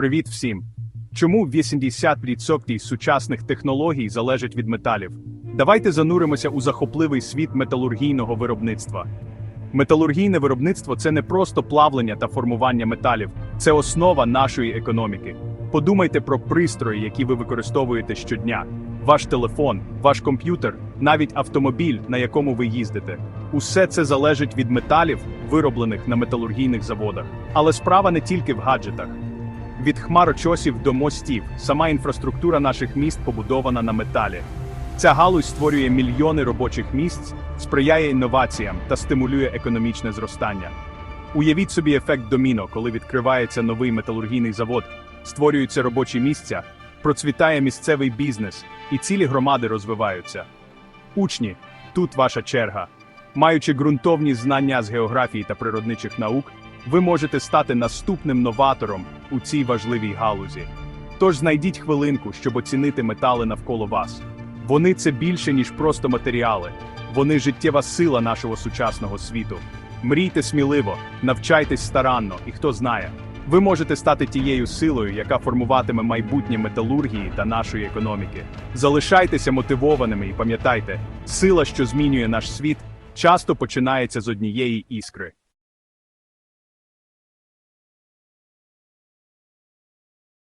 Привіт всім! Чому 80% сучасних технологій залежать від металів? Давайте зануримося у захопливий світ металургійного виробництва. Металургійне виробництво це не просто плавлення та формування металів, це основа нашої економіки. Подумайте про пристрої, які ви використовуєте щодня: ваш телефон, ваш комп'ютер, навіть автомобіль, на якому ви їздите. Усе це залежить від металів, вироблених на металургійних заводах. Але справа не тільки в гаджетах. Від хмарочосів до мостів, сама інфраструктура наших міст побудована на металі. Ця галузь створює мільйони робочих місць, сприяє інноваціям та стимулює економічне зростання. Уявіть собі ефект доміно, коли відкривається новий металургійний завод, створюються робочі місця, процвітає місцевий бізнес, і цілі громади розвиваються. Учні, тут ваша черга. Маючи ґрунтовні знання з географії та природничих наук, ви можете стати наступним новатором у цій важливій галузі. Тож знайдіть хвилинку, щоб оцінити метали навколо вас. Вони це більше, ніж просто матеріали. Вони життєва сила нашого сучасного світу. Мрійте сміливо, навчайтесь старанно, і хто знає, ви можете стати тією силою, яка формуватиме майбутнє металургії та нашої економіки. Залишайтеся мотивованими і пам'ятайте, сила, що змінює наш світ, часто починається з однієї іскри.